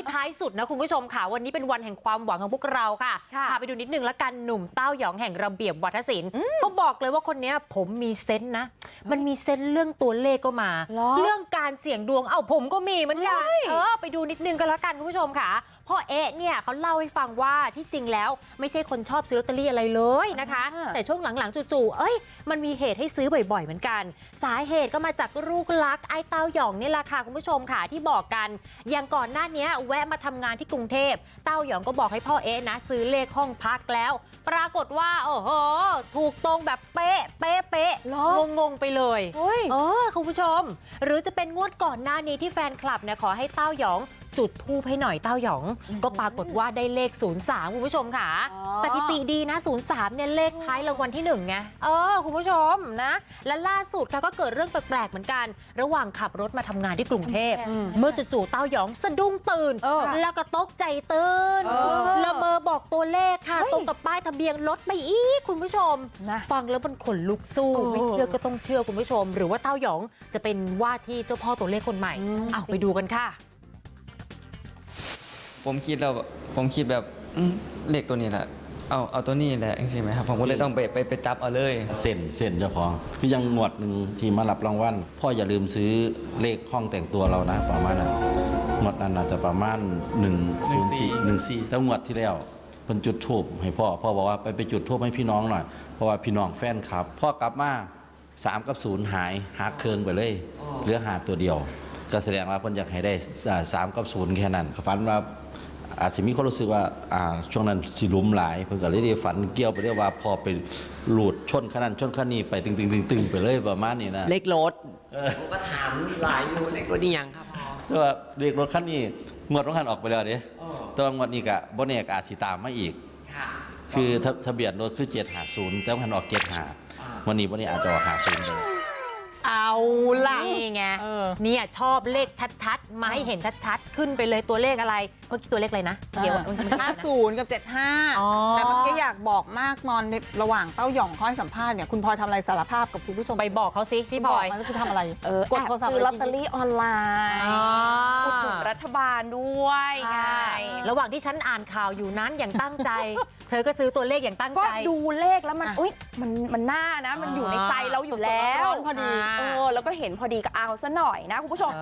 ไม่ท้ายสุดนะคุณผู้ชมค่ะ วันนี้เป็นวันแห่งความหวังของพวกเราค่ะค่ะพาไปดูนิดนึงละกันหนุ่มเต้าหยองแห่งระเบียบวัฒศิลป์เขาบอกเลยว่าคนเนี้ยผมมีเซนส์นะ มันมีเซนส์เรื่องตัวเลขก็มาเหรอเรื่องการเสี่ยงดวงเอ้าผมก็มีเหมือนกันเฮ้ยเออไปดูนิดนึงก็แล้วกันคุณผู้ชมค่ะพ่อเอ๊ะเนี่ยเขาเล่าให้ฟังว่าที่จริงแล้วไม่ใช่คนชอบซื้อลอตเตอรี่อะไรเลยนะคะอ่าแต่ช่วงหลังๆจู่ๆเอ้ย มันมีเหตุให้ซื้อบ่อยๆเหมือนกัน สาเหตุก็มาจากลูกรักไอ้เต้าหยองนี่แหละค่ะคุณผู้ชมค่ะที่บอกกัน อย่างก่อนหน้านี้แวะมาทำงานที่กรุงเทพเต้าหยองก็บอกให้พ่อเอ๊ะนะซื้อเลขห้องพักแล้วปรากฏว่าโอ้โห ถูกตรงแบบเป๊ะเป๊ะเป๊ะเหรองงงๆไปเลยเฮ้ยเออคุณผู้ชม หรือจะเป็นงวดก่อนหน้านี้ที่แฟนคลับเนี่ยขอให้เต้าหยองจุดทูปให้หน่อยเต้าหยอง ก็ปรากฏว่าได้เลข 03 คุณผู้ชมค่ะอ๋อสถิติดีนะ 03 เนี่ยเลขท้ายรางวัลที่1ไงเออ คุณผู้ชมนะ และล่าสุดค่ะก็เกิดเรื่องแปลกๆเหมือนกัน ระหว่างขับรถมาทำงานที่กรุงเทพอืมเมื่อจู่ๆเต้าหยองสะดุ้งตื่นเออแล้วก็ตกใจตื่นเออละเมอบอกตัวเลขค่ะเฮ้ยตรงกับป้ายทะเบียนรถไปอีกคุณผู้ชมนะฟังแล้วมันขนลุกสู้เออไม่เชื่อก็ต้องเชื่อคุณผู้ชม หรือว่าเต้าหยองจะเป็นว่าที่เจ้าพ่อตัวเลขคนใหม่อืมเอาไปดูกันค่ะ ผมคิดแล้วผมคิดแบบอืมเลขตัวนี้แหละเอาเอาตัวนี้แหละจริงๆไหมครับผมก็เลยต้องไปไปไปจับเอาเลยเส้นเส้นเจ้าของคือยังงวดหนึ่งที่มารับรางวัลพ่ออย่าลืมซื้อเลขห้องแต่งตัวเรานะประมาณนั้นงวดนั้นอาจจะประมาณ1 0 4 1 4แล้วงวดที่แล้วเพิ่นจุดทูบให้พ่อพ่อบอกว่าไปไปจุดทูบให้พี่น้องหน่อยเพราะว่าพี่น้องแฟนครับพ่อกลับมา3กับ0หายหักเคิงไปเลยเหลือหาตัวเดียว ก็แสดงว่าเพิ่นอยากให้ได้อ่าสามกับ0แค่นั้นฝันว่าอาจจะมีความรู้สึกว่าอ่าช่วงนั้นสิหลุมหลาย เพิ่นก็เลยได้ฝันเกี่ยวไปเรียกว่าพอไปหลุดชนขนาดชนขนี้ไปตึงตึงตึงตึงไปเลยประมาณนี้นะเลขรถผมก็ถามหลายอยู่เลขรถนี่ยังครับพ่อแต่ว่าเรียกรถคันนี้งวดต้องคันออกไปแล้วเด้ แต่ว่างวดนี้ก็บ่แน่ก็อาจสิตามมาอีก ค่ะคือทะทะเบียนรถคือ750แต่ว่าคันออก75วันนี้วันนี้อาจจะออก50ไปเลย เอาล่ะ นี่ไงเนี่ยชอบเลขชัดๆ มาให้เห็นชัดๆ ขึ้นไปเลยตัวเลขอะไรเมื่อกี้ตัวเลขอะไรนะเดี๋ยวมันห้าศูนย์กับเจ็ดห้าอ๋อ แต่เมื่อกี้อยากบอกมากนอนในระหว่างเต้าหย่องเขาให้สัมภาษณ์เนี่ยคุณพลอยทำอะไรสารภาพกับคุณผู้ชมไปบอกเขาสิพี่บอย มันคือทำอะไรเออกดแอบโทรศัพท์ซื้อไปลอตเตอรี่ออนไลน์อ่าอุดหนุน รัฐบาลด้วยไง ระหว่างที่ฉันอ่านข่าวอยู่นั้นอย่างตั้งใจ เธอก็ซื้อตัวเลขอย่างตั้งก็ใจดูเลขแล้วมันอะอุ้ยมันมันน่านะ มันอยู่ในใจเราอยู่แล้วสดๆร้อนๆพอดีเออแล้วก็เห็นพอดีก็เอาซะหน่อยนะคุณผู้ชม